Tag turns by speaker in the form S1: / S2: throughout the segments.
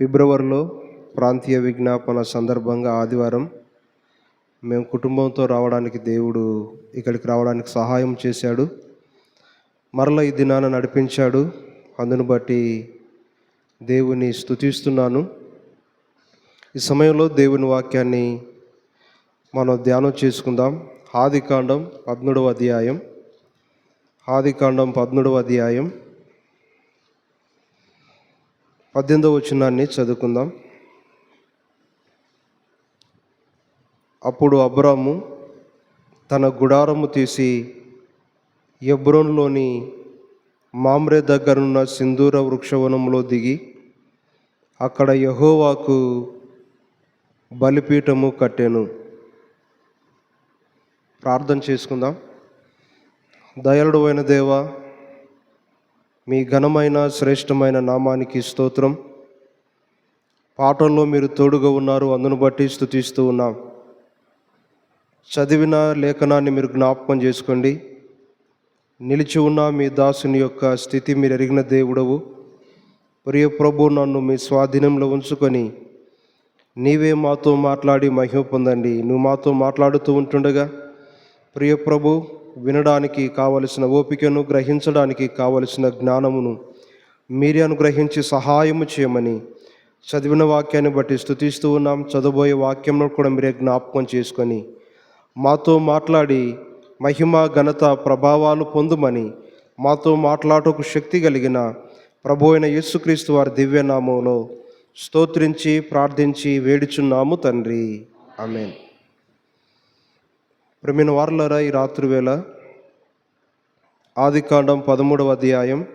S1: ఫిబ్రవరిలో ప్రాంతీయ విజ్ఞాపన సందర్భంగా ఆదివారం మేము కుటుంబంతో రావడానికి దేవుడు ఇక్కడికి రావడానికి సహాయం చేశాడు. మరల ఈ దినాన నడిపించాడు. అందును బట్టి దేవుని స్తుతిస్తున్నాను. ఈ సమయంలో దేవుని వాక్యాన్ని మనం ధ్యానం చేసుకుందాం. ఆదికాండం పద్మూడవ అధ్యాయం. ఆదికాండం పద్మూడవ అధ్యాయం. పద్దెనిమిదవ వచనాన్ని చదువుకుందాం. అప్పుడు అబ్రాము తన గుడారము తీసి ఎబ్రోన్లోని మామ్రే దగ్గరున్న సింధూర వృక్షవనంలో దిగి అక్కడ యహోవాకు బలిపీఠము కట్టాను. ప్రార్థన చేసుకుందాం. దయాళుడు అయిన దేవా మీ ఘనమైన శ్రేష్టమైన నామానికి స్తోత్రం. పాటల్లో మీరు తోడుగా ఉన్నారు అందును బట్టి స్థుతిస్తూ ఉన్నాం. చదివిన లేఖనాన్ని మీరు జ్ఞాపకం చేసుకోండి. నిలిచి ఉన్న మీ దాసుని యొక్క స్థితి మీరు ఎరిగిన దేవుడవు. ప్రియ ప్రభు నన్ను మీ స్వాధీనంలో ఉంచుకొని నీవే మాతో మాట్లాడి మహిమ పొందండి. నువ్వు మాతో మాట్లాడుతూ ఉంటుండగా ప్రియ ప్రభు వినడానికి కావలసిన ఓపికను గ్రహించడానికి కావలసిన జ్ఞానమును మీరే అనుగ్రహించి సహాయము చేయమని చదివిన వాక్యాన్ని బట్టి స్థుతిస్తూ ఉన్నాం. చదవబోయే వాక్యంలో కూడా మీరే జ్ఞాపకం చేసుకొని మాతో మాట్లాడి మహిమ ఘనత ప్రభావాలు పొందుమని మాతో మాట్లాడటకు శక్తి కలిగిన ప్రభు అయిన యేసుక్రీస్తు వారి దివ్యనామంలో స్తోత్రించి ప్రార్థించి వేడుచున్నాము తండ్రి. ఆమెన్. ప్రమిన వారులరా ఈ రాత్రి వేళ ఆదికాండం పదమూడవ అధ్యాయం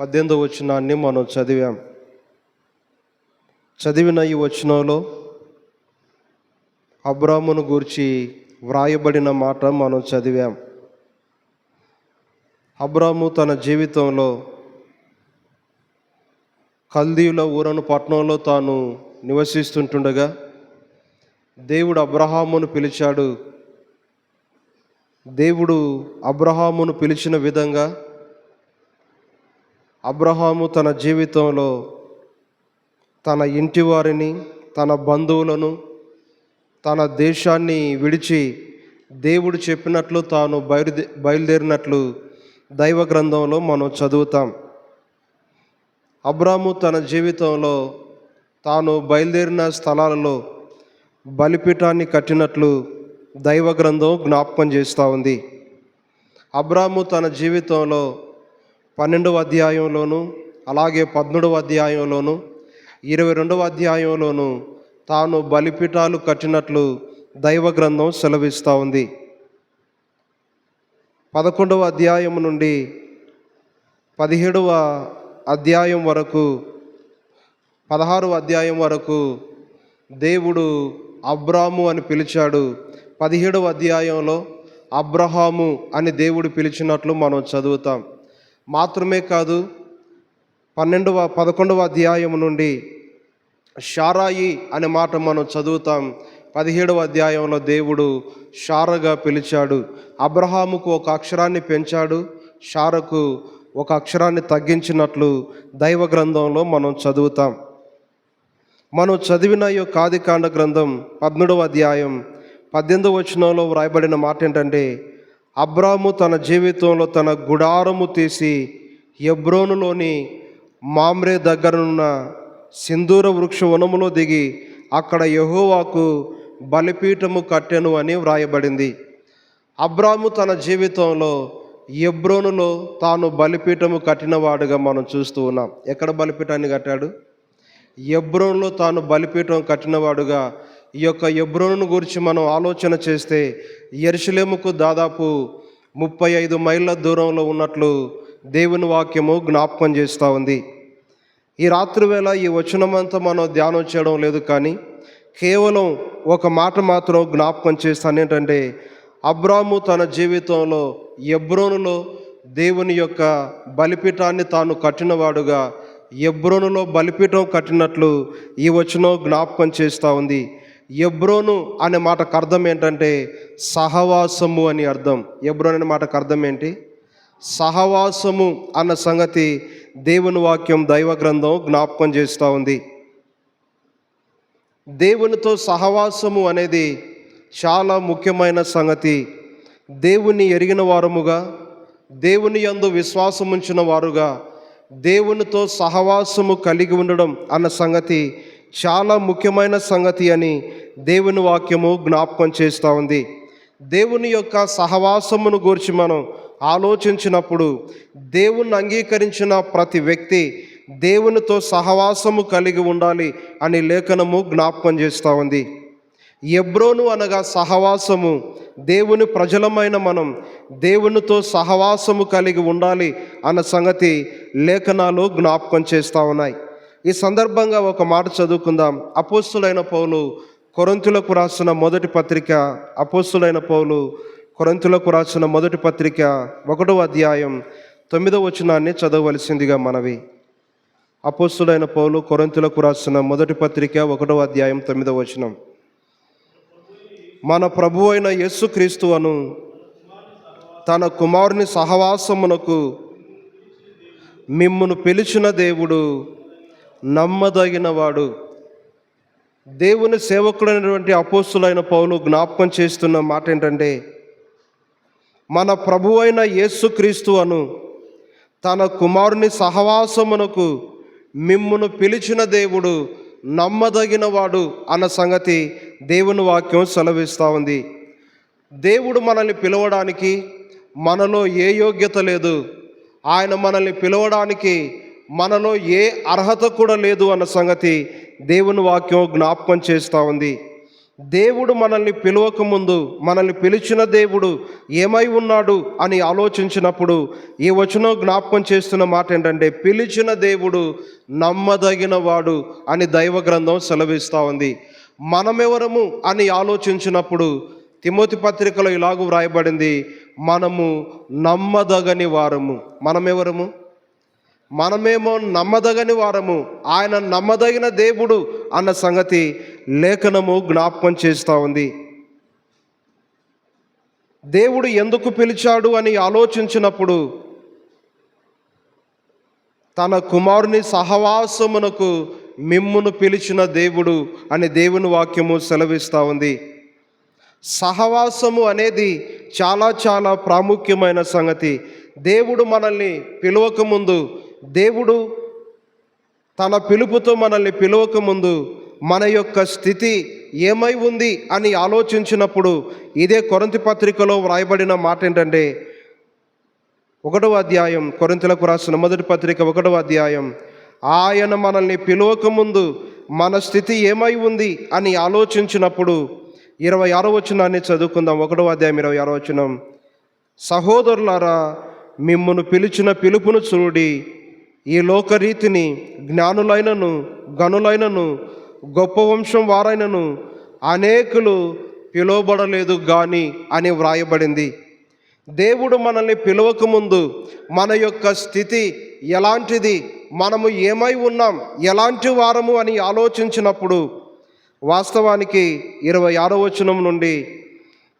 S1: పద్దెనిమిదవ వచనాన్ని మనం చదివాం. చదివిన ఈ వచనంలో అబ్రామును గూర్చి వ్రాయబడిన మాట మనం చదివాం. అబ్రాము తన జీవితంలో కల్దీయుల ఊరను పట్టణంలో తాను నివసిస్తుంటుండగా దేవుడు అబ్రహామును పిలిచాడు దేవుడు అబ్రహామును పిలిచిన విధంగా అబ్రహాము తన జీవితంలో తన ఇంటి వారిని తన బంధువులను తన దేశాన్ని విడిచి దేవుడు చెప్పినట్లు తాను బయలుదే బయలుదేరినట్లు దైవ గ్రంథంలో మనం చదువుతాం. అబ్రాము తన జీవితంలో తాను బయలుదేరిన స్థలాలలో బలిపీఠాన్ని కట్టినట్లు దైవ గ్రంథం జ్ఞాపకం చేస్తూ ఉంది. అబ్రాము తన జీవితంలో పన్నెండవ అధ్యాయంలోను అలాగే పద్మూడవ అధ్యాయంలోను ఇరవై రెండవ అధ్యాయంలోను తాను బలిపీఠాలు కట్టినట్లు దైవ గ్రంథం సెలవిస్తూ ఉంది. పదకొండవ అధ్యాయం నుండి పదిహేడవ అధ్యాయం వరకు పదహారవ అధ్యాయం వరకు దేవుడు అబ్రాము అని పిలిచాడు. పదిహేడవ అధ్యాయంలో అబ్రహాము అని దేవుడు పిలిచినట్లు మనం చదువుతాం. మాత్రమే కాదు పన్నెండవ పదకొండవ అధ్యాయం నుండి షారాయి అనే మాట మనం చదువుతాం. పదిహేడవ అధ్యాయంలో దేవుడు షారగా పిలిచాడు. అబ్రహాముకు ఒక అక్షరాన్ని పెంచాడు. షారకు ఒక అక్షరాన్ని తగ్గించినట్లు దైవ గ్రంథంలో మనం చదువుతాం. మనం చదివిన యొక్క ఆదికాండ గ్రంథం పద్మూడవ అధ్యాయం పద్దెనిమిది వచనంలో వ్రాయబడిన మాట ఏంటంటే అబ్రాము తన జీవితంలో తన గుడారము తీసి ఎబ్రోనులోని మామ్రే దగ్గరనున్న సింధూర వృక్ష వనములో దిగి అక్కడ యహోవాకు బలిపీఠము కట్టెను అని వ్రాయబడింది. అబ్రాము తన జీవితంలో ఎబ్రోనులో తాను బలిపీఠము కట్టినవాడుగా మనం చూస్తూ ఉన్నాం. ఎక్కడ బలిపీఠాన్ని కట్టాడు? ఎబ్రోన్లో తాను బలిపీఠం కట్టినవాడుగా ఈ యొక్క ఎబ్రోను గురించి మనం ఆలోచన చేస్తే ఎరుసలేముకు దాదాపు ముప్పై ఐదు మైళ్ళ దూరంలో ఉన్నట్లు దేవుని వాక్యము జ్ఞాపకం చేస్తూ ఉంది. ఈ రాత్రివేళ ఈ వచనమంతా మనం ధ్యానం చేయడం లేదు కానీ కేవలం ఒక మాట మాత్రం జ్ఞాపకం చేస్తాను. ఏంటంటే అబ్రాము తన జీవితంలో ఎబ్రోనులో దేవుని యొక్క బలిపీఠాన్ని తాను కట్టినవాడుగా ఎబ్రోనులో బలిపీఠం కట్టినట్లు ఈ వచనం జ్ఞాపకం చేస్తూ ఉంది. ఎబ్రోను అనే మాటకు అర్థం ఏంటంటే సహవాసము అని అర్థం. ఎబ్రోన్ అనే మాటకు అర్థం ఏంటి? సహవాసము అన్న సంగతి దేవుని వాక్యం దైవ గ్రంథం జ్ఞాపకం చేస్తూ ఉంది. దేవునితో సహవాసము అనేది చాలా ముఖ్యమైన సంగతి. దేవుని ఎరిగిన వారముగా దేవుని యందు విశ్వాసముంచిన వారుగా దేవునితో సహవాసము కలిగి ఉండడం అన్న సంగతి చాలా ముఖ్యమైన సంగతి అని దేవుని వాక్యము జ్ఞాపకం చేస్తూ ఉంది. దేవుని యొక్క సహవాసమును గురించి మనం ఆలోచించినప్పుడు దేవుణ్ణి అంగీకరించిన ప్రతి వ్యక్తి దేవునితో సహవాసము కలిగి ఉండాలి అని లేఖనము జ్ఞాపకం చేస్తూ ఉంది. ఎబ్రోను అనగా సహవాసము దేవుని ప్రజలమైన మనం దేవునితో సహవాసము కలిగి ఉండాలి అన్న సంగతి లేఖనాలు జ్ఞాపకం చేస్తూ ఉన్నాయి. ఈ సందర్భంగా ఒక మాట చదువుకుందాం. అపోస్తులైన పౌలు కొరంతులకు రాసిన మొదటి పత్రిక అపోస్తులైన పౌలు కొరంతులకు రాసిన మొదటి పత్రిక ఒకటో అధ్యాయం తొమ్మిదవ వచనాన్ని చదవవలసిందిగా మనవి. అపోస్తులైన పౌలు కొరంతులకు రాసిన మొదటి పత్రిక ఒకటో అధ్యాయం తొమ్మిదవ వచనం. మన ప్రభు అయిన యేసుక్రీస్తు అను తన కుమారుని సహవాసమునకు మిమ్మును పిలిచిన దేవుడు నమ్మదగినవాడు. దేవుని సేవకుడైనటువంటి అపోస్తులైన పౌలు జ్ఞాపకం చేస్తున్న మాట ఏంటంటే మన ప్రభు అయిన యేసుక్రీస్తు అను తన కుమారుని సహవాసమునకు మిమ్మును పిలిచిన దేవుడు నమ్మదగినవాడు అన్న సంగతి దేవుని వాక్యం సెలవిస్తూ ఉంది. దేవుడు మనల్ని పిలవడానికి మనలో ఏ యోగ్యత లేదు. ఆయన మనల్ని పిలవడానికి మనలో ఏ అర్హత కూడా లేదు అన్న సంగతి దేవుని వాక్యం జ్ఞాపకం చేస్తూ ఉంది. దేవుడు మనల్ని పిలవకముందు మనల్ని పిలిచిన దేవుడు ఏమై ఉన్నాడు అని ఆలోచించినప్పుడు ఈ వచనం జ్ఞాపకం చేస్తున్న మాట ఏంటంటే పిలిచిన దేవుడు నమ్మదగిన వాడు అని దైవ గ్రంథం సెలవిస్తూ ఉంది. మనమెవరము అని ఆలోచించినప్పుడు తిమోతి పత్రికలో ఇలాగూ వ్రాయబడింది మనము నమ్మదగని వారము. మనమెవరము? మనమేమో నమ్మదగని వారము. ఆయన నమ్మదగిన దేవుడు అన్న సంగతి లేఖనము జ్ఞాపకం చేస్తూ ఉంది. దేవుడు ఎందుకు పిలిచాడు అని ఆలోచించినప్పుడు తన కుమారుని సహవాసమునకు మిమ్మును పిలిచిన దేవుడు అని దేవుని వాక్యము సెలవిస్తూ ఉంది. సహవాసము అనేది చాలా చాలా ప్రాముఖ్యమైన సంగతి. దేవుడు మనల్ని పిలవకముందు దేవుడు తన పిలుపుతో మనల్ని పిలవకముందు మన యొక్క స్థితి ఏమై ఉంది అని ఆలోచించినప్పుడు ఇదే కొరంతి పత్రికలో వ్రాయబడిన మాట ఏంటంటే ఒకటవ అధ్యాయం కొరింతలకు రాసిన మొదటి పత్రిక ఒకటవ అధ్యాయం ఆయన మనల్ని పిలవకముందు మన స్థితి ఏమై ఉంది అని ఆలోచించినప్పుడు ఇరవై ఆరో వచనాన్ని చదువుకుందాం. ఒకటవ అధ్యాయం ఇరవై ఆరో వచనం. సహోదరులారా మిమ్మను పిలిచిన పిలుపును చూడి ఈ లోకరీతిని జ్ఞానులైనను గనులైనను గొప్ప వంశం వారైనను అనేకులు పిలువబడలేదు గాని అని వ్రాయబడింది. దేవుడు మనల్ని పిలవకముందు మన యొక్క స్థితి ఎలాంటిది మనము ఏమై ఉన్నాం ఎలాంటి వారము అని ఆలోచించినప్పుడు వాస్తవానికి ఇరవై ఆరో వచనం నుండి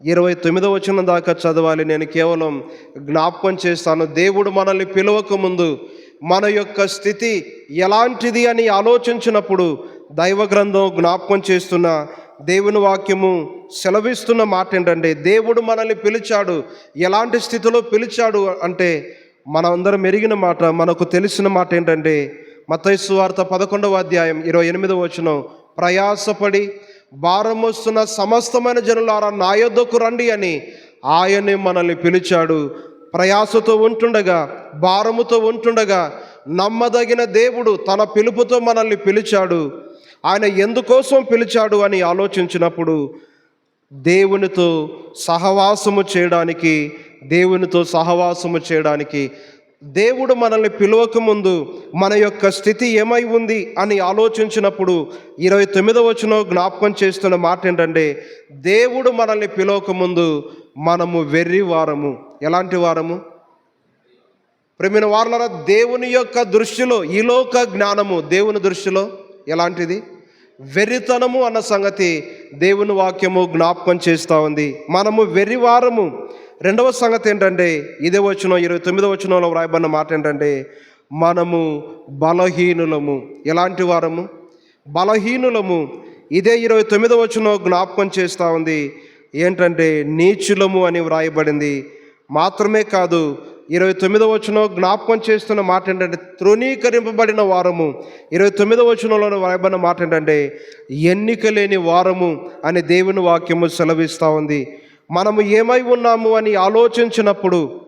S1: ఇరవై తొమ్మిదో వచనం దాకా చదవాలి. నేను కేవలం జ్ఞాపకం చేస్తాను. దేవుడు మనల్ని పిలవకముందు మన యొక్క స్థితి ఎలాంటిది అని ఆలోచించినప్పుడు దైవ గ్రంథం జ్ఞాపకం చేస్తున్న దేవుని వాక్యము సెలవిస్తున్న మాట ఏంటంటే దేవుడు మనల్ని పిలిచాడు. ఎలాంటి స్థితిలో పిలిచాడు? అంటే మనందరం మెరిగిన మాట మనకు తెలిసిన మాట ఏంటంటే మతైసు వార్త పదకొండవ అధ్యాయం ఇరవై ఎనిమిదవ వచనం ప్రయాసపడి భారం వస్తున్న సమస్తమైన జనులారా నా యొద్దకు రండి అని ఆయనే మనల్ని పిలిచాడు. ప్రయాసతో ఉంటుండగా భారముతో ఉంటుండగా నమ్మదగిన దేవుడు తన పిలుపుతో మనల్ని పిలిచాడు. ఆయన ఎందుకోసం పిలిచాడు అని ఆలోచించినప్పుడు దేవునితో సహవాసము చేయడానికి దేవునితో సహవాసము చేయడానికి దేవుడు మనల్ని పిలవకముందు మన యొక్క స్థితి ఏమై ఉంది అని ఆలోచించినప్పుడు ఇరవై తొమ్మిదవ వచనం జ్ఞాపకం చేస్తున్న మాట ఏంటంటే దేవుడు మనల్ని పిలవకముందు మనము వెర్రి వారము. ఎలాంటి వారము? ప్రేమిన వారులరా దేవుని యొక్క దృష్టిలో ఈలోక జ్ఞానము దేవుని దృష్టిలో ఎలాంటిది? వెర్రితనము అన్న సంగతి దేవుని వాక్యము జ్ఞాపకం చేస్తూ ఉంది. మనము వెర్రివారము రెండవ సంగతి ఏంటంటే ఇదే వచ్చిన ఇరవై తొమ్మిదవ వచనంలో వ్రాయబడిన మాట ఏంటంటే మనము బలహీనులము. ఎలాంటి వారము? బలహీనులము. ఇదే ఇరవై తొమ్మిదవ వచనం జ్ఞాపకం చేస్తూ ఉంది. ఏంటంటే నీచులము అని వ్రాయబడింది. మాత్రమే కాదు ఇరవై తొమ్మిదవ వచనం జ్ఞాపకం చేస్తున్న మాట ఏంటంటే తృణీకరింపబడిన వారము. ఇరవై తొమ్మిదవ వచనంలో వ్రాయబడిన మాట ఏంటంటే ఎన్నిక లేని వారము అని దేవుని వాక్యము సెలవిస్తూ ఉంది. మనము ఏమై ఉన్నాము అని ఆలోచించినప్పుడు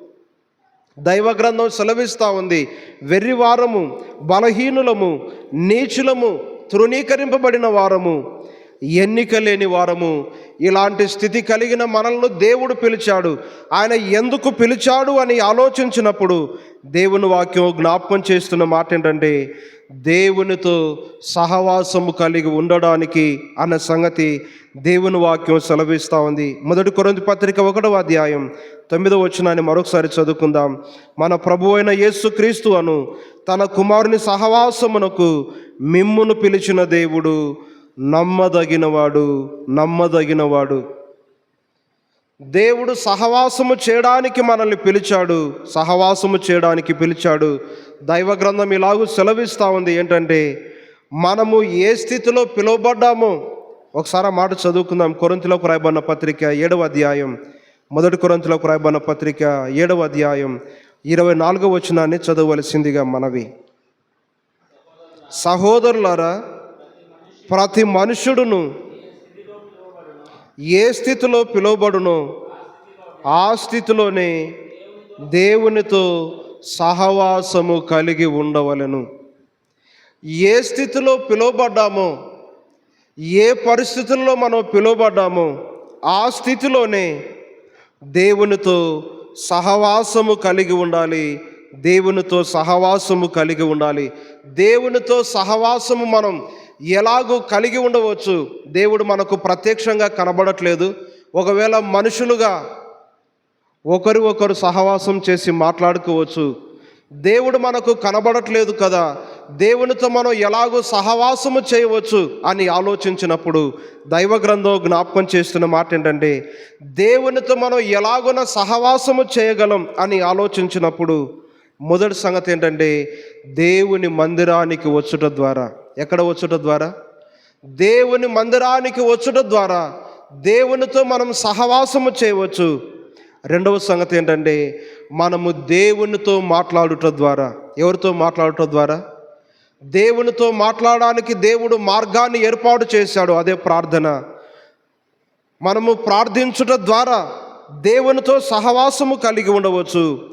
S1: దైవ గ్రంథం సెలవిస్తూ ఉంది. వెర్రివారము బలహీనులము నీచులము తృణీకరింపబడిన వారము ఎన్నిక లేని వారము ఇలాంటి స్థితి కలిగిన మనల్ని దేవుడు పిలిచాడు. ఆయన ఎందుకు పిలిచాడు అని ఆలోచించినప్పుడు దేవుని వాక్యం జ్ఞాపకం చేస్తున్న మాట ఏంటంటే దేవునితో సహవాసము కలిగి ఉండడానికి అన్న సంగతి దేవుని వాక్యం సెలవిస్తూ ఉంది. మొదటి కొరంది పత్రిక ఒకటవ అధ్యాయం తొమ్మిదవ వచనాన్ని మరొకసారి చదువుకుందాం. మన ప్రభు అయిన యేసుక్రీస్తు అను తన కుమారుని సహవాసమునకు మిమ్మును పిలిచిన దేవుడు నమ్మదగినవాడు నమ్మదగినవాడు. దేవుడు సహవాసము చేయడానికి మనల్ని పిలిచాడు సహవాసము చేయడానికి పిలిచాడు. దైవ గ్రంథం ఇలాగూ సెలవిస్తూ ఉంది ఏంటంటే మనము ఏ స్థితిలో పిలువబడ్డామో ఒకసారి మాట చదువుకుందాం. కొరంతిలోకి రాయబడిన పత్రిక ఏడవ అధ్యాయం మొదటి కొరంతిలోకి రాయబడిన పత్రిక ఏడవ అధ్యాయం ఇరవై నాలుగవ వచనాన్ని చదవలసిందిగా మనవి. సహోదరులారా ప్రతి మనుషుడును ఏ స్థితిలో పిలువబడునో ఆ స్థితిలోనే దేవునితో సహవాసము కలిగి ఉండవలెను. ఏ స్థితిలో పిలువబడ్డామో ఏ పరిస్థితుల్లో మనం పిలువబడ్డామో ఆ స్థితిలోనే దేవునితో సహవాసము కలిగి ఉండాలి. దేవునితో సహవాసము కలిగి ఉండాలి. దేవునితో సహవాసము మనం ఎలాగూ కలిగి ఉండవచ్చు. దేవుడు మనకు ప్రత్యక్షంగా కనబడట్లేదు. ఒకవేళ మనుషులుగా ఒకరు ఒకరు సహవాసం చేసి మాట్లాడుకోవచ్చు. దేవుడు మనకు కనబడట్లేదు కదా. దేవునితో మనం ఎలాగో సహవాసము చేయవచ్చు అని ఆలోచించినప్పుడు దైవ గ్రంథం జ్ఞాపకం చేస్తున్న మాట ఏంటంటే దేవునితో మనం ఎలాగున సహవాసము చేయగలం అని ఆలోచించినప్పుడు మొదటి సంగతి ఏంటంటే దేవుని మందిరానికి వచ్చుట ద్వారా. ఎక్కడ వచ్చుట ద్వారా? దేవుని మందిరానికి వచ్చుట ద్వారా. దేవునితో మనం సహవాసము చేయవచ్చు. రెండవ సంగతి ఏంటంటే మనము దేవునితో మాట్లాడుట ద్వారా. ఎవరితో మాట్లాడుట ద్వారా? దేవునితో మాట్లాడడానికి దేవుడు మార్గాన్ని ఏర్పాటు చేశాడు అదే ప్రార్థన. మనము ప్రార్థించుట ద్వారా దేవునితో సహవాసము కలిగి ఉండవచ్చు.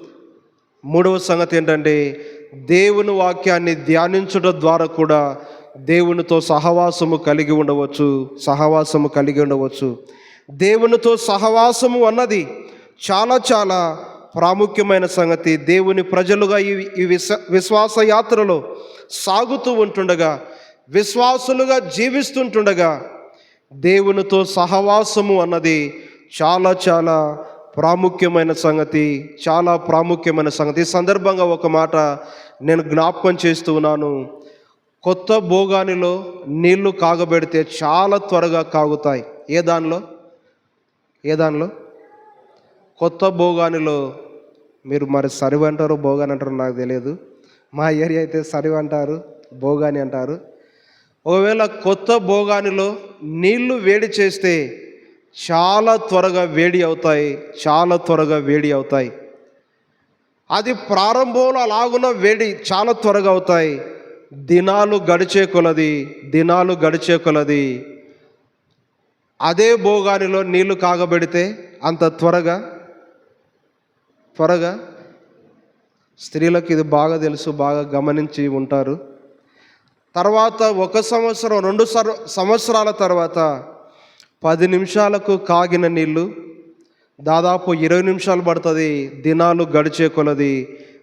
S1: మూడవ సంగతి ఏంటంటే దేవుని వాక్యాన్ని ధ్యానించడం ద్వారా కూడా దేవునితో సహవాసము కలిగి ఉండవచ్చు సహవాసము కలిగి ఉండవచ్చు. దేవునితో సహవాసము అన్నది చాలా చాలా ప్రాముఖ్యమైన సంగతి. దేవుని ప్రజలుగా ఈ ఈ విశ్వ విశ్వాస యాత్రలో సాగుతూ ఉంటుండగా విశ్వాసులుగా జీవిస్తుంటుండగా దేవునితో సహవాసము అన్నది చాలా చాలా ప్రాముఖ్యమైన సంగతి చాలా ప్రాముఖ్యమైన సంగతి. ఈ సందర్భంగా ఒక మాట నేను జ్ఞాపకం చేస్తూ ఉన్నాను. కొత్త భోగానిలో నీళ్ళు కాగబెడితే చాలా త్వరగా కాగుతాయి. ఏ దానిలో? ఏ దానిలో? కొత్త భోగానిలో మీరు మరి సరివి అంటారు భోగాని అంటారు నాకు తెలియదు. మా ఏరియా అయితే సరివి అంటారు భోగాని అంటారు. ఒకవేళ కొత్త భోగానిలో నీళ్ళు వేడి చేస్తే చాలా త్వరగా వేడి అవుతాయి చాలా త్వరగా వేడి అవుతాయి. అది ప్రారంభంలో అలాగున వేడి చాలా త్వరగా అవుతాయి. దినాలు గడిచే కొలది దినాలు గడిచే కొలది. అదే భోగానిలో నీళ్ళు కాగబెడితే అంత త్వరగా త్వరగా స్త్రీలకు ఇది బాగా తెలుసు బాగా గమనించి ఉంటారు. తర్వాత ఒక సంవత్సరం రెండు సంవత్సరాల తర్వాత పది నిమిషాలకు కాగిన నీళ్ళు దాదాపు ఇరవై నిమిషాలు పడుతుంది దినాలు గడిచే కొలది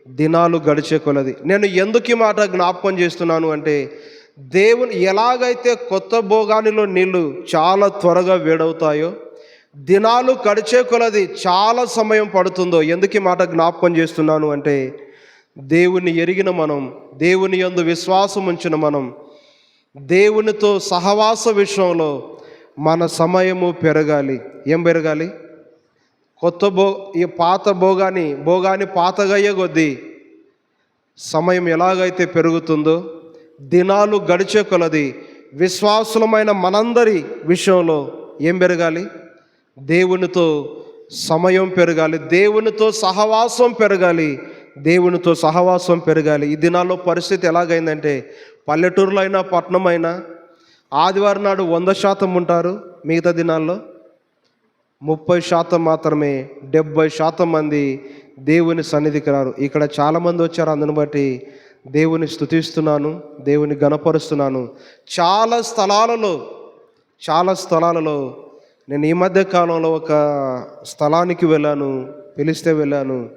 S1: దినాలు గడిచే కొలది. నేను ఎందుకు ఈ మాట జ్ఞాపకం చేస్తున్నాను అంటే దేవుని ఎలాగైతే కొత్త భోగానిలో నీళ్ళు చాలా త్వరగా వేడవుతాయో దినాలు గడిచే కొలది చాలా సమయం పడుతుందో ఎందుకు ఈ మాట జ్ఞాపకం చేస్తున్నాను అంటే దేవుని ఎరిగిన మనం దేవుని యందు విశ్వాసం ఉంచిన మనం దేవునితో సహవాస విషయంలో మన సమయము పెరగాలి. ఏం పెరగాలి? కొత్త భో ఈ పాత భోగాని భోగాన్ని పాతగయ్యే కొద్దీ సమయం ఎలాగైతే పెరుగుతుందో దినాలు గడిచే కొలది విశ్వాసులమైన మనందరి విషయంలో ఏం పెరగాలి? దేవునితో సమయం పెరగాలి. దేవునితో సహవాసం పెరగాలి. దేవునితో సహవాసం పెరగాలి. ఈ దినాల్లో పరిస్థితి ఎలాగైందంటే పల్లెటూరులో అయినా పట్టణమైనా ఆదివారం నాడు వంద శాతం ఉంటారు మిగతా దినాల్లో. ముప్పై శాతం మాత్రమే డెబ్బై శాతం మంది దేవుని సన్నిధికి రారు. ఇక్కడ చాలామంది వచ్చారు అందుని బట్టి దేవుని స్తుతిస్తున్నాను దేవుని గణపరుస్తున్నాను చాలా స్థలాలలో చాలా స్థలాలలో నేను ఈ మధ్య కాలంలో ఒక స్థలానికి వెళ్ళాను పిలిస్తే వెళ్ళాను.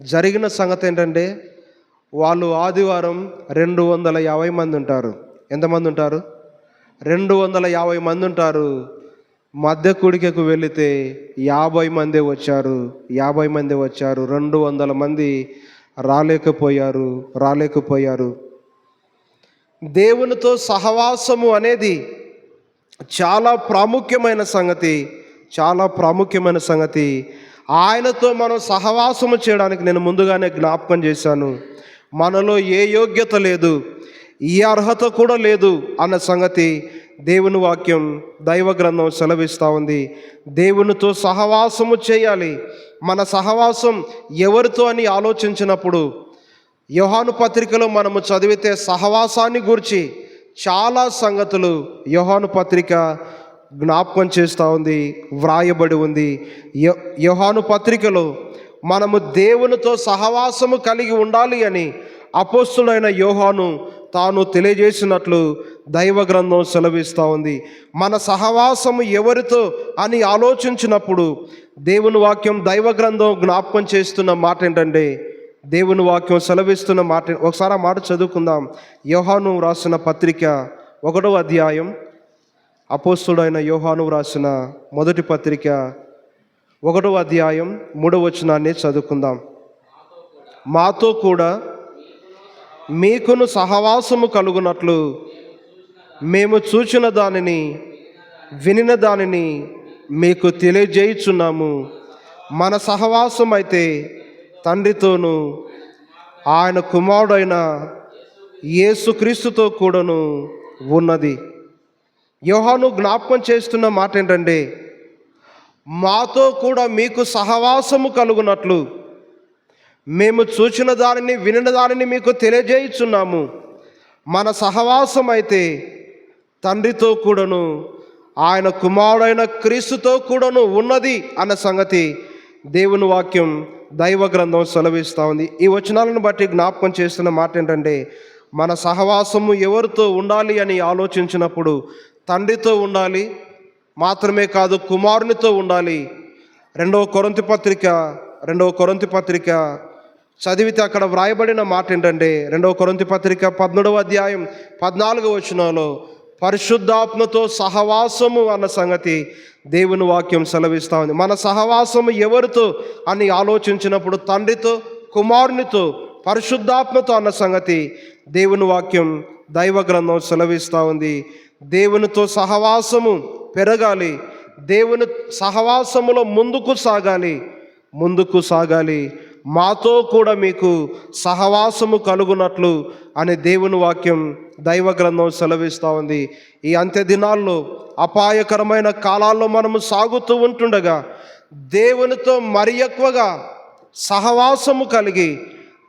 S1: జరిగిన సంగతి ఏంటంటే వాళ్ళు ఆదివారం రెండు వందల యాభై మంది ఉంటారు. ఎంతమంది ఉంటారు? రెండు వందల యాభై మంది ఉంటారు. మధ్య కుడికకు వెళితే యాభై మందే వచ్చారు. యాభై మంది వచ్చారు. రెండు వందల మంది రాలేకపోయారు. రాలేకపోయారు. దేవునితో సహవాసము అనేది చాలా ప్రాముఖ్యమైన సంగతి. చాలా ప్రాముఖ్యమైన సంగతి. ఆయనతో మనం సహవాసము చేయడానికి నేను ముందుగానే జ్ఞాపకం చేశాను. మనలో ఏ యోగ్యత లేదు. ఈ అర్హత కూడా లేదు అన్న సంగతి దేవుని వాక్యం దైవ గ్రంథం సెలవిస్తూ ఉంది. దేవునితో సహవాసము చేయాలి. మన సహవాసం ఎవరితో అని ఆలోచించినప్పుడు యోహాను పత్రికలో మనము చదివితే సహవాసాన్ని గురించి చాలా సంగతులు యోహాను పత్రిక జ్ఞాపకం చేస్తూ ఉంది వ్రాయబడి ఉంది. యో- యోహాను పత్రికలో మనము దేవునితో సహవాసము కలిగి ఉండాలి అని అపోస్తుడైన యోహాను తాను తెలియజేసినట్లు దైవ గ్రంథం సెలవిస్తూ ఉంది. మన సహవాసము ఎవరితో అని ఆలోచించినప్పుడు దేవుని వాక్యం దైవ గ్రంథం జ్ఞాపకం చేస్తున్న మాట ఏంటంటే దేవుని వాక్యం సెలవిస్తున్న మాట ఒకసారి ఆ మాట చదువుకుందాం. యోహాను రాసిన పత్రిక ఒకటో అధ్యాయం అపోస్తుడైన యోహాను రాసిన మొదటి పత్రిక ఒకటో అధ్యాయం మూడవ వచనాన్ని చదువుకుందాం. మాతో కూడా మీకును సహవాసము కలుగునట్లు మేము చూచిన దానిని వినిన దానిని మీకు తెలియజేయుచున్నాము. మన సహవాసం అయితే తండ్రితోనూ ఆయన కుమారుడైన యేసుక్రీస్తుతో కూడాను ఉన్నది. యోహాను జ్ఞాపకం చేస్తున్న మాట ఏంటంటే మాతో కూడా మీకు సహవాసము కలుగునట్లు మేము చూచిన దానిని వినిన దానిని మీకు తెలియజేయుచున్నాము. మన సహవాసం అయితే తండ్రితో కూడాను ఆయన కుమారుడైన క్రీస్తుతో కూడాను ఉన్నది అన్న సంగతి దేవుని వాక్యం దైవ గ్రంథం సెలవిస్తూ ఉంది. ఈ వచనాలను బట్టి జ్ఞాపకం చేస్తున్న మాట ఏంటంటే మన సహవాసము ఎవరితో ఉండాలి అని ఆలోచించినప్పుడు తండ్రితో ఉండాలి మాత్రమే కాదు కుమారునితో ఉండాలి. రెండవ కొరంతి పత్రిక రెండవ కొరంతి పత్రిక చదివితే అక్కడ వ్రాయబడిన మాట ఏంటంటే రెండవ కొరంతి పత్రిక పద్మూడవ అధ్యాయం పద్నాలుగవ వచనంలో పరిశుద్ధాత్మతో సహవాసము అన్న సంగతి దేవుని వాక్యం సెలవిస్తూ ఉంది. మన సహవాసము ఎవరితో? అని ఆలోచించినప్పుడు తండ్రితో కుమారునితో పరిశుద్ధాత్మతో అన్న సంగతి దేవుని వాక్యం దైవ గ్రంథం సెలవిస్తూ ఉంది. దేవునితో సహవాసము పెరగాలి. దేవుని సహవాసములో ముందుకు సాగాలి. ముందుకు సాగాలి. మాతో కూడా మీకు సహవాసము కలుగునట్లు అనే దేవుని వాక్యం దైవ గ్రంథం సెలవిస్తూ ఉంది. ఈ అంత్య దినాల్లో అపాయకరమైన కాలాల్లో మనము సాగుతూ ఉంటుండగా దేవునితో మరి ఎక్కువగా సహవాసము కలిగి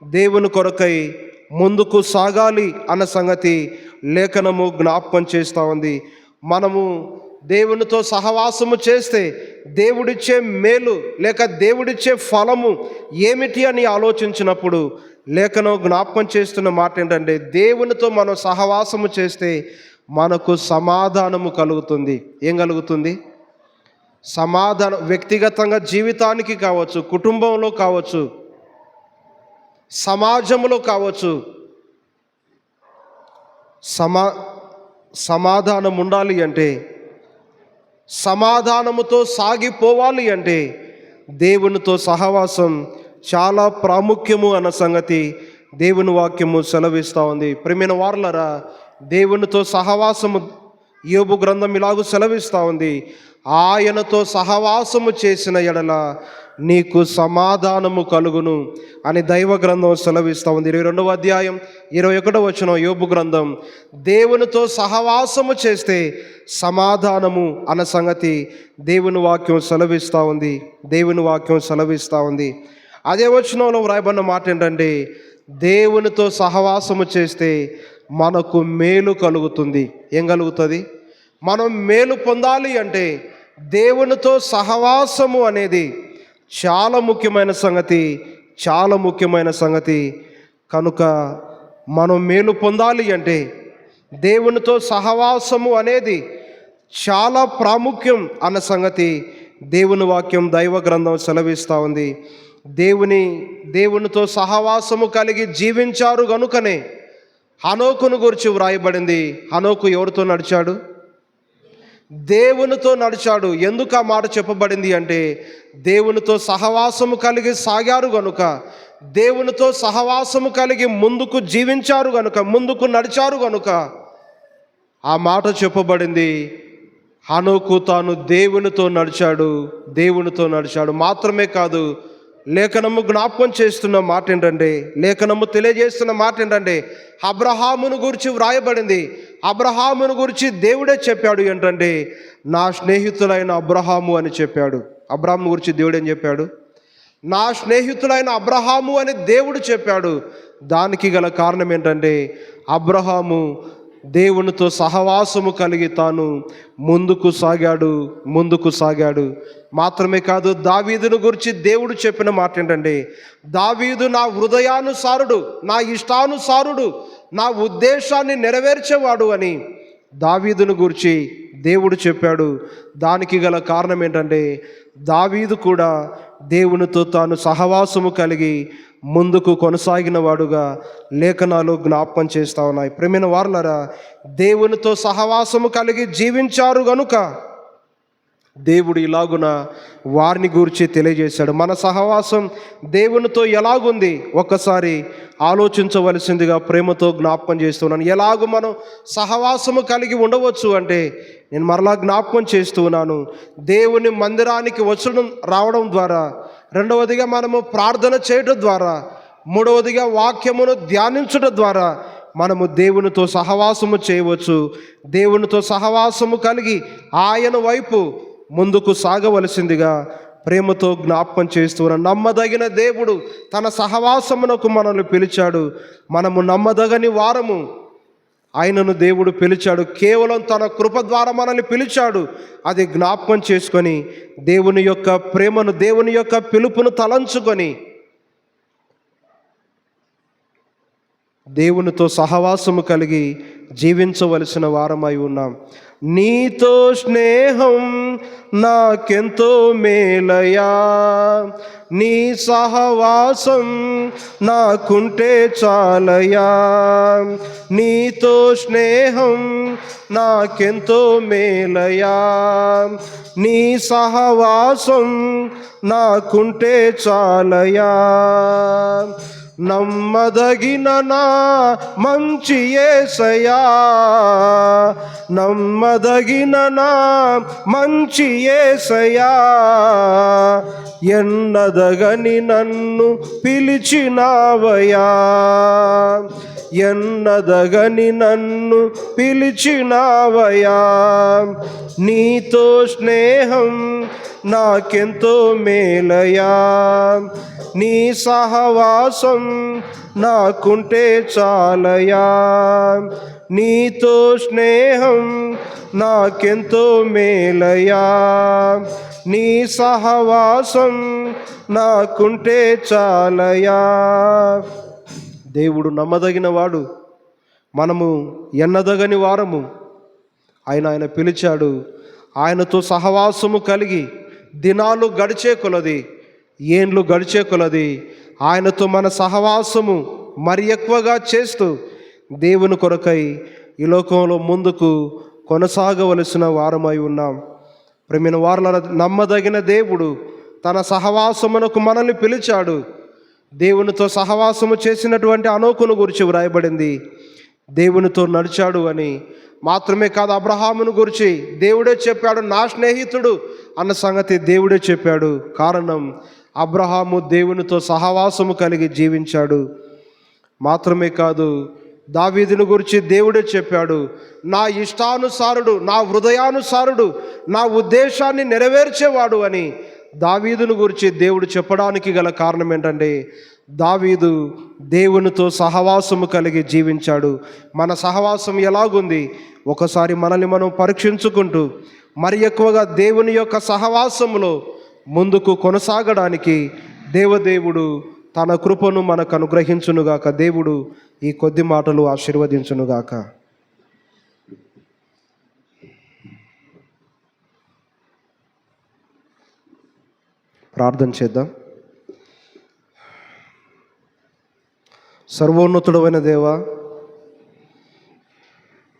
S1: దేవుని కొరకై ముందుకు సాగాలి అన్న సంగతి లేఖనము జ్ఞాపకం చేస్తూ ఉంది. మనము దేవునితో సహవాసము చేస్తే దేవుడిచ్చే మేలు లేక దేవుడిచ్చే ఫలము ఏమిటి అని ఆలోచించినప్పుడు లేఖను జ్ఞాపకం చేస్తున్న మాట ఏంటంటే దేవునితో మనం సహవాసము చేస్తే మనకు సమాధానము కలుగుతుంది. ఏం కలుగుతుంది? సమాధానం వ్యక్తిగతంగా జీవితానికి కావచ్చు కుటుంబంలో కావచ్చు సమాజంలో కావచ్చు సమా సమాధానం ఉండాలి అంటే సమాధానముతో సాగిపోవాలి అంటే దేవునితో సహవాసం చాలా ప్రాముఖ్యము అన్న సంగతి దేవుని వాక్యము సెలవిస్తూ ఉంది. ప్రేమైన వార్లరా దేవునితో సహవాసము యోబు గ్రంథం ఇలాగూ సెలవిస్తూ ఉంది. ఆయనతో సహవాసము చేసిన ఎడల నీకు సమాధానము కలుగును అని దైవ గ్రంథం సెలవిస్తూ ఉంది. ఇరవై రెండవ అధ్యాయం ఇరవై ఒకటో వచ్చిన యోబు గ్రంథం. దేవునితో సహవాసము చేస్తే సమాధానము అన్న సంగతి దేవుని వాక్యం సెలవిస్తూ ఉంది. దేవుని వాక్యం సెలవిస్తూ ఉంది. అదే వచనంలో వ్రాయబడిన మాట ఏంటంటే దేవునితో సహవాసము చేస్తే మనకు మేలు కలుగుతుంది. ఏం కలుగుతుంది? మనం మేలు పొందాలి అంటే దేవునితో సహవాసము అనేది చాలా ముఖ్యమైన సంగతి చాలా ముఖ్యమైన సంగతి. కనుక మనం మేలు పొందాలి అంటే దేవునితో సహవాసము అనేది చాలా ప్రాముఖ్యం అన్న సంగతి దేవుని వాక్యం దైవ గ్రంథం సెలవిస్తూ ఉంది. దేవుని దేవునితో సహవాసము కలిగి జీవించారు గనుకనే హనోకును గురించి వ్రాయబడింది. హనోకు ఎవరితో నడిచాడు? దేవునితో నడిచాడు. ఎందుకు ఆ మాట చెప్పబడింది అంటే దేవునితో సహవాసము కలిగి సాగారు గనుక దేవునితో సహవాసము కలిగి ముందుకు జీవించారు గనుక ముందుకు నడిచారు గనుక ఆ మాట చెప్పబడింది. హనుకు తాను దేవునితో నడిచాడు దేవునితో నడిచాడు. మాత్రమే కాదు లేఖనము జ్ఞాపకం చేస్తున్న మాట ఏంటంటే లేఖనము తెలియజేస్తున్న మాట ఏంటంటే అబ్రహామును గురించి వ్రాయబడింది. అబ్రహామును గురించి దేవుడే చెప్పాడు ఏంటంటే నా స్నేహితులైన అబ్రహాము అని చెప్పాడు. అబ్రహాము గురించి దేవుడు ఏం చెప్పాడు? నా స్నేహితులైన అబ్రహాము అని దేవుడు చెప్పాడు. దానికి గల కారణం ఏంటంటే అబ్రహాము దేవునితో సహవాసము కలిగి తాను ముందుకు సాగాడు ముందుకు సాగాడు. మాత్రమే కాదు దావీదును గురించి దేవుడు చెప్పిన మాట ఏంటంటే దావీదు నా హృదయానుసారుడు నా ఇష్టానుసారుడు నా ఉద్దేశాన్ని నెరవేర్చేవాడు అని దావీదును గురించి దేవుడు చెప్పాడు. దానికి గల కారణం ఏంటంటే దావీదు కూడా దేవునితో తాను సహవాసము కలిగి ముందుకు కొనసాగిన వాడుగా లేఖనాలు జ్ఞాపకం చేస్తా ఉన్నాయి. ప్రేమైన వారులరా దేవునితో సహవాసము కలిగి జీవించారు గనుక దేవుడు ఇలాగున వారిని గురించి తెలియజేశాడు. మన సహవాసం దేవునితో ఎలాగుంది? ఒక్కసారి ఆలోచించవలసిందిగా ప్రేమతో జ్ఞాపకం చేస్తున్నాను. ఎలాగూ మనం సహవాసము కలిగి ఉండవచ్చు అంటే నేను మరలా జ్ఞాపకం చేస్తున్నాను దేవుని మందిరానికి వచ్చడం రావడం ద్వారా రెండవదిగా మనము ప్రార్థన చేయడం ద్వారా మూడవదిగా వాక్యమును ధ్యానించడం ద్వారా మనము దేవునితో సహవాసము చేయవచ్చు. దేవునితో సహవాసము కలిగి ఆయన వైపు ముందుకు సాగవలసిందిగా ప్రేమతో జ్ఞాపకం చేస్తున్న నమ్మదగిన దేవుడు తన సహవాసమునకు మనల్ని పిలిచాడు. మనము నమ్మదగని వారము. ఆయనను దేవుడు పిలిచాడు. కేవలం తన కృప ద్వారా మనల్ని పిలిచాడు. అది జ్ఞాపకం చేసుకొని దేవుని యొక్క ప్రేమను దేవుని యొక్క పిలుపును తలంచుకొని దేవునితో సహవాసము కలిగి జీవించవలసిన వారమై ఉన్నాం. నీతో స్నేహం నాకెంతో మేలయా నీ సహవాసం నాకుంటే చాలయా నీతో స్నేహం నాకెంతో మేలయా నీ సహవాసం నాకుంటే చాలయా నమ్మదగిన నా మంచి ఏసయా నమ్మదగిన నా మంచి ఏసయా ఎన్నదగని నన్ను పిలిచినావయా ఎన్నదగని నన్ను పిలిచినావయా నీతో స్నేహం నాకెంతో మేలయా నీ సహవాసం నాకుంటే చాలయా నీతో స్నేహం నాకెంతో మేలయా నీ సహవాసం నాకుంటే చాలయా దేవుడు నమ్మదగిన వాడు. మనము ఎన్నదగని వారము. ఆయన ఆయన పిలిచాడు ఆయనతో సహవాసము కలిగి దినాలు గడిచే కొలది ఏండ్లు గడిచే కొలది. ఆయనతో మన సహవాసము మరి ఎక్కువగా చేస్తూ దేవుని కొరకై ఈ లోకంలో ముందుకు కొనసాగవలసిన వారమై ఉన్నాం. ప్రమిన వారుల నమ్మదగిన దేవుడు తన సహవాసమునకు మనల్ని పిలిచాడు. దేవునితో సహవాసము చేసినటువంటి అనోకును గురించి వ్రాయబడింది. దేవునితో నడిచాడు అని. మాత్రమే కాదు అబ్రహామును గురించి దేవుడే చెప్పాడు నా స్నేహితుడు అన్న సంగతి దేవుడే చెప్పాడు. కారణం అబ్రహాము దేవునితో సహవాసము కలిగి జీవించాడు. మాత్రమే కాదు దావీదుని గురించి దేవుడే చెప్పాడు నా ఇష్టానుసారుడు నా హృదయానుసారుడు నా ఉద్దేశాన్ని నెరవేర్చేవాడు అని. దావీదును గురించి దేవుడు చెప్పడానికి గల కారణం ఏంటంటే దావీదు దేవునితో సహవాసము కలిగి జీవించాడు. మన సహవాసం ఎలాగుంది? ఒకసారి మనల్ని మనం పరీక్షించుకుంటూ మరి ఎక్కువగా దేవుని యొక్క సహవాసములో ముందుకు కొనసాగడానికి దేవదేవుడు తన కృపను మనకు అనుగ్రహించునుగాక. దేవుడు ఈ కొద్ది మాటలు ఆశీర్వదించునుగాక. ప్రార్థన చేద్దాం. సర్వోన్నతుడమైన దేవ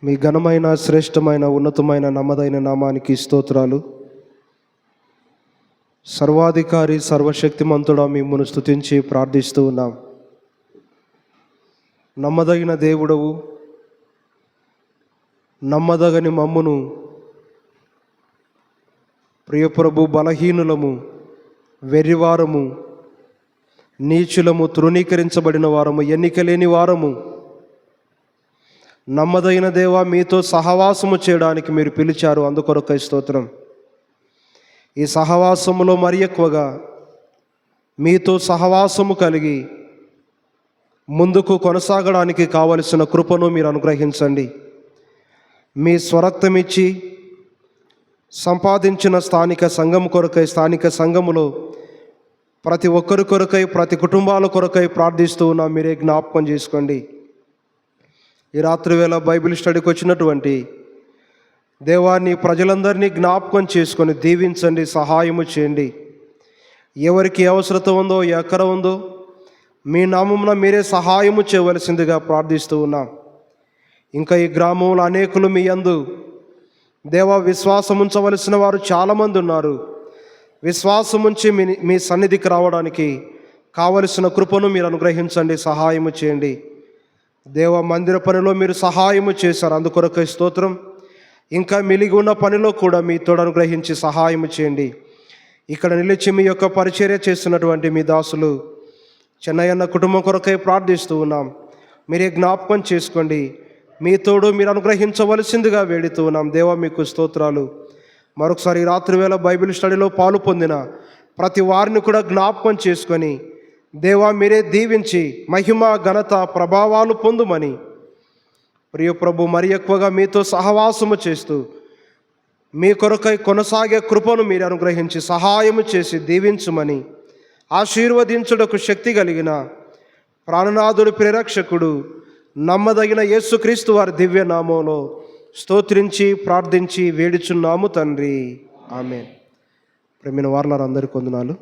S1: మీ ఘనమైన శ్రేష్టమైన ఉన్నతమైన నమ్మదైన నామానికి స్తోత్రాలు. సర్వాధికారి సర్వశక్తిమంతుడా మిమ్మల్ని స్తుతించి ప్రార్థిస్తూ ఉన్నాం. నమ్మదగిన దేవుడవు నమ్మదగని మమ్మును ప్రియప్రభు బలహీనులము వెర్రివారము నీచులము తృణీకరించబడిన వారము ఎన్నిక లేని వారము. నమ్మదగిన దేవా మీతో సహవాసము చేయడానికి మీరు పిలిచారు అందుకొరకై స్తోత్రం. ఈ సహవాసములో మరి ఎక్కువగా మీతో సహవాసము కలిగి ముందుకు కొనసాగడానికి కావలసిన కృపను మీరు అనుగ్రహించండి. మీ స్వరక్తమిచ్చి సంపాదించిన స్థానిక సంఘం కొరకై స్థానిక సంఘములో ప్రతి ఒక్కరి కొరకై ప్రతి కుటుంబాల కొరకై ప్రార్థిస్తూ ఉన్నా మీరే జ్ఞాపకం చేసుకోండి. ఈ రాత్రి వేళ బైబిల్ స్టడీకి వచ్చినటువంటి దేవాన్ని ప్రజలందరినీ జ్ఞాపకం చేసుకొని దీవించండి సహాయము చేయండి. ఎవరికి అవసరత ఉందో ఎక్కడ ఉందో మీ నామమున మీరే సహాయము చేయవలసిందిగా ప్రార్థిస్తూ ఉన్నాం. ఇంకా ఈ గ్రామంలో అనేకులు మీ యందు దేవ విశ్వాసం ఉంచవలసిన వారు చాలామంది ఉన్నారు. విశ్వాసం ఉంచి మీ మీ సన్నిధికి రావడానికి కావలసిన కృపను మీరు అనుగ్రహించండి సహాయము చేయండి. దేవ మందిర పనిలో మీరు సహాయము చేశారు అందుకొరకు స్తోత్రం. ఇంకా మిలిగి ఉన్న పనిలో కూడా మీ తోడు అనుగ్రహించి సహాయము చేయండి. ఇక్కడ నిలిచి మీ యొక్క పరిచర్య చేస్తున్నటువంటి మీ దాసులు చెన్నయ్యన్న కుటుంబం కొరకై ప్రార్థిస్తూ ఉన్నాం. మీరే జ్ఞాపకం చేసుకోండి. మీ తోడు మీరు అనుగ్రహించవలసిందిగా వేడుతూ ఉన్నాం. దేవా మీకు స్తోత్రాలు. మరొకసారి రాత్రివేళ రాత్రి వేళ బైబిల్ స్టడీలో పాలు పొందిన ప్రతి వారిని కూడా జ్ఞాపకం చేసుకొని దేవా మీరే దీవించి మహిమ ఘనత ప్రభావాలు పొందుమని ప్రియ ప్రభు మరి ఎక్కువగా మీతో సహవాసము చేస్తూ మీ కొరకై కొనసాగే కృపను మీరు అనుగ్రహించి సహాయము చేసి దీవించుమని ఆశీర్వదించుటకు శక్తి కలిగిన ప్రాణనాథుడు ప్రేరక్షకుడు నమ్మదగిన యేసుక్రీస్తు వారి దివ్య నామంలో స్తోత్రించి ప్రార్థించి వేడుచున్నాము తండ్రి. ఆమె ప్రేమిన వార్లారు అందరికీ వందనాలు.